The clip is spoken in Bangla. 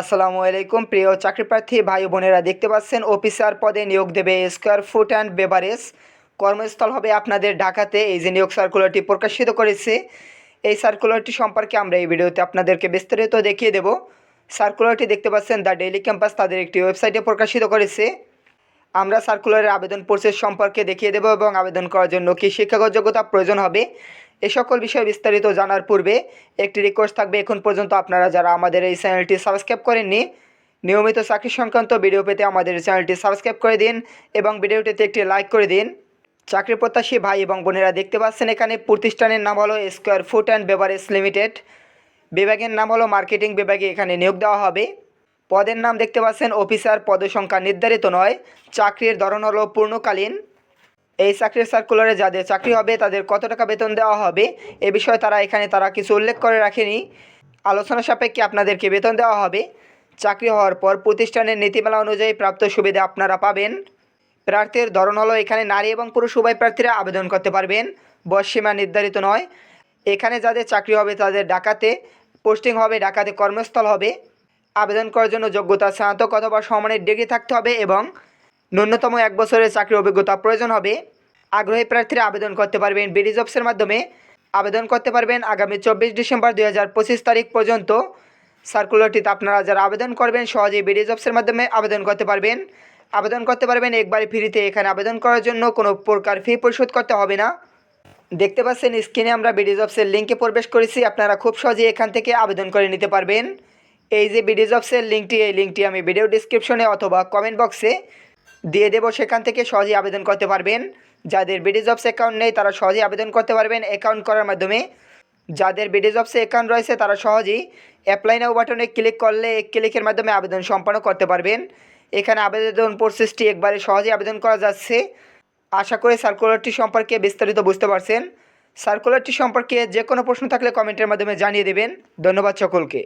আসসালামু আলাইকুম। প্রিয় চাকরিপ্রার্থী ভাই বোনেরা, দেখতে পাচ্ছেন অফিসার পদে নিয়োগ দেবে স্কোয়ার ফুট অ্যান্ড বেভারেজ কর্মস্থল হবে আপনাদের ঢাকাতে। এই যে নিয়োগ সার্কুলারটি প্রকাশিত করেছে, এই সার্কুলারটি সম্পর্কে আমরা এই ভিডিওতে আপনাদেরকে বিস্তারিত দেখিয়ে দেব। সার্কুলারটি দেখতে পাচ্ছেন দ্য ডেইলি ক্যাম্পাস তাদের একটি ওয়েবসাইটে প্রকাশিত করেছে। আমরা সার্কুলারের আবেদন প্রসেস সম্পর্কে দেখিয়ে দেব এবং আবেদন করার জন্য কী শিক্ষাগত যোগ্যতা প্রয়োজন হবে এ সকল বিষয়ে বিস্তারিত জানার পূর্বে একটি রিকোয়েস্ট থাকবে এখন পর্যন্ত আপনারা যারা আমাদের এই চ্যানেলটি সাবস্ক্রাইব করেননি, নিয়মিত চাকরি সংক্রান্ত ভিডিও পেতে আমাদের চ্যানেলটি সাবস্ক্রাইব করে দিন এবং ভিডিওটিতে একটি লাইক করে দিন। চাকরি প্রত্যাশী ভাই এবং বোনেরা দেখতে পাচ্ছেন এখানে প্রতিষ্ঠানের নাম হলো square food and beverage limited বিভাগের নাম হলো মার্কেটিং বিভাগে এখানে নিয়োগ দেওয়া হবে। পদের নাম দেখতে পাচ্ছেন অফিসার পদসংখ্যা নির্ধারিত নয়, চাকরির ধরন হলো পূর্ণকালীন। এই চাকরির সার্কুলারে যাদের চাকরি হবে, তাদের কত টাকা বেতন দেওয়া হবে, এ বিষয়ে তারা এখানে তারা কিছু উল্লেখ করে রাখেনি। আলোচনা সাপেক্ষে আপনাদেরকে বেতন দেওয়া হবে। চাকরি হওয়ার পর প্রতিষ্ঠানের নীতিমালা অনুযায়ী প্রাপ্ত সুবিধা আপনারা পাবেন। প্রার্থীর ধরন হলো এখানে নারী এবং পুরুষ, উভয় প্রার্থীরা আবেদন করতে পারবেন। বয়সসীমা নির্ধারিত নয়। এখানে যাদের চাকরি হবে তাদের ডাকাতে, পোস্টিং হবে, ডাকাতে কর্মস্থল হবে। আবেদন করার জন্য যোগ্যতা স্নাতক অথবা সমানের ডিগ্রি থাকতে হবে এবং ন্যূনতম এক বছরের চাকরির অভিজ্ঞতা প্রয়োজন হবে। আগ্রহী প্রার্থীরা আবেদন করতে পারবেন বিডি জবসের মাধ্যমে। আবেদন করতে পারবেন আগামী চব্বিশ ডিসেম্বর দুই তারিখ পর্যন্ত। সার্কুলারটিতে আপনারা যারা আবেদন করবেন, সহজেই বিডি জবসের মাধ্যমে আবেদন করতে পারবেন। আবেদন করতে পারবেন একবারে ফ্রিতে, এখানে আবেদন করার জন্য কোনো প্রকার ফি পরিশোধ করতে হবে না। দেখতে পাচ্ছেন স্ক্রিনে আমরা বিডি জবসের লিঙ্কে প্রবেশ করেছি, আপনারা খুব সহজেই এখান থেকে আবেদন করে নিতে পারবেন। এই যে বিডি জবসের লিঙ্কটি, এই লিঙ্কটি আমি ভিডিও ডিসক্রিপশনে অথবা কমেন্ট বক্সে দিয়ে দেবো সেখান থেকে সহজেই আবেদন করতে পারবেন। যাদের বিডি জবস অ্যাকাউন্ট নেই, তারা সহজেই আবেদন করতে পারবেন অ্যাকাউন্ট করার মাধ্যমে। যাদের বিডি জবসে অ্যাকাউন্ট রয়েছে, তারা সহজেই অ্যাপ্লাই নাও বাটনে ক্লিক করলে এক ক্লিকের মাধ্যমে আবেদন সম্পন্ন করতে পারবেন। এখানে আবেদন প্রসেসটি একবারে সহজেই আবেদন করা যাচ্ছে। আশা করি সার্কুলারটি সম্পর্কে বিস্তারিত বুঝতে পারছেন। সার্কুলারটি সম্পর্কে যে কোনো প্রশ্ন থাকলে কমেন্টের মাধ্যমে জানিয়ে দেবেন। ধন্যবাদ সকলকে।